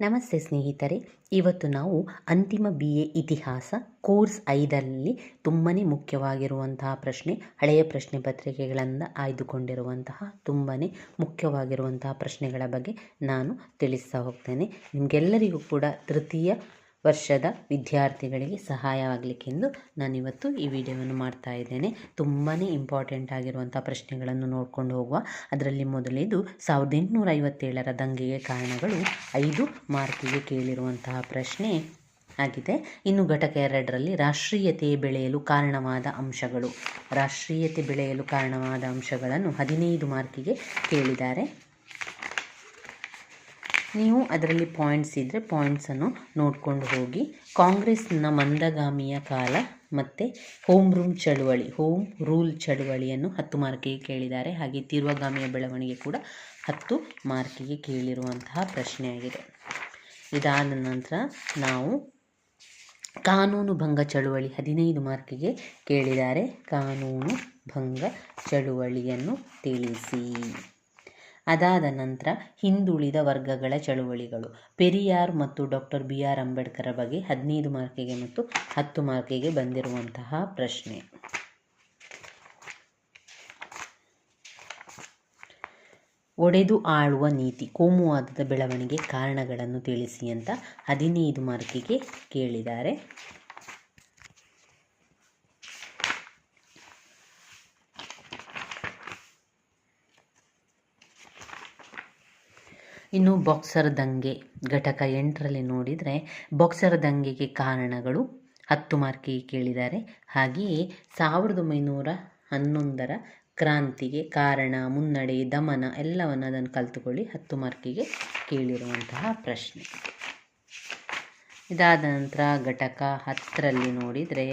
ನಮಸ್ತೆ ಸ್ನೇಹಿತರೆ. ಇವತ್ತು ನಾವು ಅಂತಿಮ ಬಿ ಎ ಇತಿಹಾಸ ಕೋರ್ಸ್ ಐದರಲ್ಲಿ ತುಂಬಾ ಮುಖ್ಯವಾಗಿರುವಂತಹ ಪ್ರಶ್ನೆ, ಹಳೆಯ ಪ್ರಶ್ನೆ ಪತ್ರಿಕೆಗಳಿಂದ ಆಯ್ದುಕೊಂಡಿರುವಂತಹ ತುಂಬಾ ಮುಖ್ಯವಾಗಿರುವಂತಹ ಪ್ರಶ್ನೆಗಳ ಬಗ್ಗೆ ನಾನು ತಿಳಿಸ್ತಾ ಹೋಗ್ತೇನೆ. ನಿಮಗೆಲ್ಲರಿಗೂ ಕೂಡ ತೃತೀಯ ವರ್ಷದ ವಿದ್ಯಾರ್ಥಿಗಳಿಗೆ ಸಹಾಯವಾಗಲಿಕ್ಕೆಂದು ನಾನಿವತ್ತು ಈ ವಿಡಿಯೋವನ್ನು ಮಾಡ್ತಾ ಇದ್ದೇನೆ. ತುಂಬಾ ಇಂಪಾರ್ಟೆಂಟ್ ಆಗಿರುವಂಥ ಪ್ರಶ್ನೆಗಳನ್ನು ನೋಡ್ಕೊಂಡು ಹೋಗುವ. ಅದರಲ್ಲಿ ಮೊದಲೇದು ಸಾವಿರದ ಎಂಟುನೂರ ಐವತ್ತೇಳರ ದಂಗೆಗೆ ಕಾರಣಗಳು ಐದು ಮಾರ್ಕಿಗೆ ಕೇಳಿರುವಂತಹ ಪ್ರಶ್ನೆ ಆಗಿದೆ. ಇನ್ನು ಘಟಕ ಎರಡರಲ್ಲಿ ರಾಷ್ಟ್ರೀಯತೆ ಬೆಳೆಯಲು ಕಾರಣವಾದ ಅಂಶಗಳು. ರಾಷ್ಟ್ರೀಯತೆ ಬೆಳೆಯಲು ಕಾರಣವಾದ ಅಂಶಗಳನ್ನು ಹದಿನೈದು ಮಾರ್ಕಿಗೆ ಕೇಳಿದ್ದಾರೆ. ನೀವು ಅದರಲ್ಲಿ ಪಾಯಿಂಟ್ಸ್ ಇದ್ದರೆ ಪಾಯಿಂಟ್ಸನ್ನು ನೋಡಿಕೊಂಡು ಹೋಗಿ. ಕಾಂಗ್ರೆಸ್ನ ಮಂದಗಾಮಿಯ ಕಾಲ ಮತ್ತು ಹೋಮ್ ರೂಮ್ ಚಳುವಳಿ ಹೋಮ್ ರೂಲ್ ಚಳುವಳಿಯನ್ನು ಹತ್ತು ಮಾರ್ಕಿಗೆ ಕೇಳಿದ್ದಾರೆ. ಹಾಗೆ ತೀರ್ವಗಾಮಿಯ ಬೆಳವಣಿಗೆ ಕೂಡ ಹತ್ತು ಮಾರ್ಕಿಗೆ ಕೇಳಿರುವಂತಹ ಪ್ರಶ್ನೆಯಾಗಿದೆ ಇದಾದ ನಂತರ ನಾವು ಕಾನೂನು ಭಂಗ ಚಳುವಳಿ ಹದಿನೈದು ಮಾರ್ಕಿಗೆ ಕೇಳಿದ್ದಾರೆ. ಕಾನೂನು ಭಂಗ ಚಳುವಳಿಯನ್ನು ತಿಳಿಸಿ. ಅದಾದ ನಂತರ ಹಿಂದುಳಿದ ವರ್ಗಗಳ ಚಳುವಳಿಗಳು. ಪೆರಿಯಾರ್ ಮತ್ತು ಡಾಕ್ಟರ್ ಬಿ. ಆರ್. ಅಂಬೇಡ್ಕರ್ ಬಗ್ಗೆ ಹದಿನೈದು ಮಾರ್ಕಿಗೆ ಮತ್ತು ಹತ್ತು ಮಾರ್ಕಿಗೆ ಬಂದಿರುವಂತಹ ಪ್ರಶ್ನೆ. ಒಡೆದು ಆಳುವ ನೀತಿ ಕೋಮುವಾದದ ಬೆಳವಣಿಗೆ ಕಾರಣಗಳನ್ನು ತಿಳಿಸಿ ಅಂತ ಹದಿನೈದು ಮಾರ್ಕಿಗೆ ಕೇಳಿದ್ದಾರೆ. ಇನ್ನು ಬಾಕ್ಸರ್ ದಂಗೆ ಘಟಕ ಎಂಟರಲ್ಲಿ ನೋಡಿದರೆ ಬಾಕ್ಸರ್ ದಂಗೆಗೆ ಕಾರಣಗಳು ಹತ್ತು ಮಾರ್ಕಿಗೆ ಕೇಳಿದ್ದಾರೆ. ಹಾಗೆಯೇ ಸಾವಿರದ ಒಂಬೈನೂರ ಹನ್ನೊಂದರ ಕ್ರಾಂತಿಗೆ ಕಾರಣ, ಮುನ್ನಡೆ, ದಮನ ಎಲ್ಲವನ್ನು ಅದನ್ನು ಕಲಿತುಕೊಳ್ಳಿ ಹತ್ತು ಮಾರ್ಕಿಗೆ ಕೇಳಿರುವಂತಹ ಪ್ರಶ್ನೆ. ಇದಾದ ನಂತರ ಘಟಕ ಹತ್ತರಲ್ಲಿ ನೋಡಿದರೆ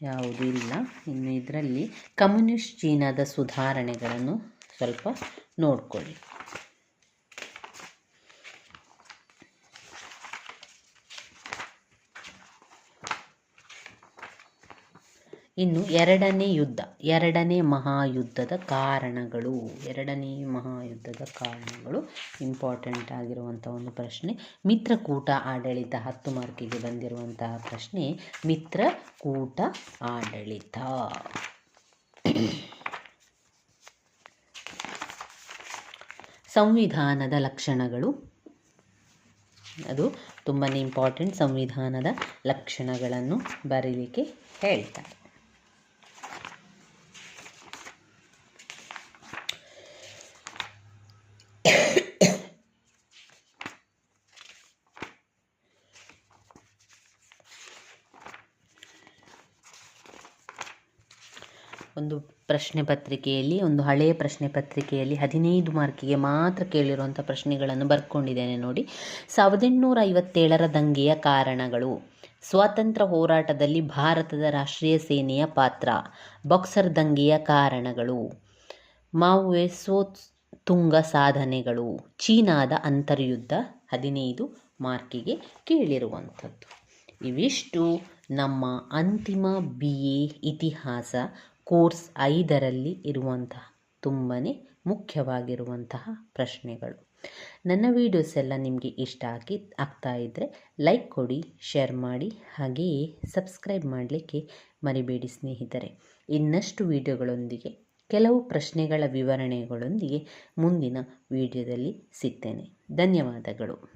ಯಾವುದೂ ಇಲ್ಲ. ಇನ್ನು ಇದರಲ್ಲಿ ಕಮ್ಯುನಿಸ್ಟ್ ಚೀನಾದ ಸುಧಾರಣೆಗಳನ್ನು ಸ್ವಲ್ಪ ನೋಡ್ಕೊಳ್ಳಿ. ಇನ್ನು ಎರಡನೇ ಯುದ್ಧ, ಎರಡನೇ ಮಹಾಯುದ್ಧದ ಕಾರಣಗಳು. ಎರಡನೇ ಮಹಾಯುದ್ಧದ ಕಾರಣಗಳು ಇಂಪಾರ್ಟೆಂಟ್ ಆಗಿರುವಂಥ ಒಂದು ಪ್ರಶ್ನೆ. ಮಿತ್ರಕೂಟ ಆಡಳಿತ, ಹತ್ತು ಮಾರ್ಕಿಗೆ ಬಂದಿರುವಂತಹ ಪ್ರಶ್ನೆ. ಮಿತ್ರಕೂಟ ಆಡಳಿತ. ಸಂವಿಧಾನದ ಲಕ್ಷಣಗಳು. ಅದು ತುಂಬಾ ಇಂಪಾರ್ಟೆಂಟ್ ಸಂವಿಧಾನದ ಲಕ್ಷಣಗಳನ್ನು ಬರೀಲಿಕ್ಕೆ ಹೇಳ್ತಾರೆ. ಒಂದು ಪ್ರಶ್ನೆ ಪತ್ರಿಕೆಯಲ್ಲಿ, ಒಂದು ಹಳೆಯ ಪ್ರಶ್ನೆ ಪತ್ರಿಕೆಯಲ್ಲಿ ಹದಿನೈದು ಮಾರ್ಕಿಗೆ ಮಾತ್ರ ಕೇಳಿರುವಂಥ ಪ್ರಶ್ನೆಗಳನ್ನು ಬರ್ಕೊಂಡಿದ್ದೇನೆ ನೋಡಿ. ಸಾವಿರದ ಎಂಟುನೂರ ಐವತ್ತೇಳರ ದಂಗೆಯ ಕಾರಣಗಳು. ಸ್ವಾತಂತ್ರ್ಯ ಹೋರಾಟದಲ್ಲಿ ಭಾರತದ ರಾಷ್ಟ್ರೀಯ ಸೇನೆಯ ಪಾತ್ರ. ಬಾಕ್ಸರ್ ದಂಗೆಯ ಕಾರಣಗಳು. ಮಾವುವೆಸೋ ತುಂಗ ಸಾಧನೆಗಳು. ಚೀನಾದ ಅಂತರ್ಯುದ್ಧ ಹದಿನೈದು ಮಾರ್ಕಿಗೆ ಕೇಳಿರುವಂಥದ್ದು. ಇವಿಷ್ಟು ನಮ್ಮ ಅಂತಿಮ ಬಿ ಎ ಇತಿಹಾಸ ಕೋರ್ಸ್ ಐದರಲ್ಲಿ ಇರುವಂತಹ ತುಂಬಾ ಮುಖ್ಯವಾಗಿರುವಂತಹ ಪ್ರಶ್ನೆಗಳು. ನನ್ನ ವೀಡಿಯೋಸ್ ಎಲ್ಲ ನಿಮಗೆ ಇಷ್ಟ ಆಗಿ, ಆಗ್ತಾ ಇದ್ದರೆ ಲೈಕ್ ಕೊಡಿ ಶೇರ್ ಮಾಡಿ, ಹಾಗೆಯೇ ಸಬ್ಸ್ಕ್ರೈಬ್ ಮಾಡಲಿಕ್ಕೆ ಮರಿಬೇಡಿ ಸ್ನೇಹಿತರೆ. ಇನ್ನಷ್ಟು ವಿಡಿಯೋಗಳೊಂದಿಗೆ ಕೆಲವು ಪ್ರಶ್ನೆಗಳ ವಿವರಣೆಗಳೊಂದಿಗೆ ಮುಂದಿನ ವಿಡಿಯೋದಲ್ಲಿ ಸಿಗ್ತೇನೆ. ಧನ್ಯವಾದಗಳು.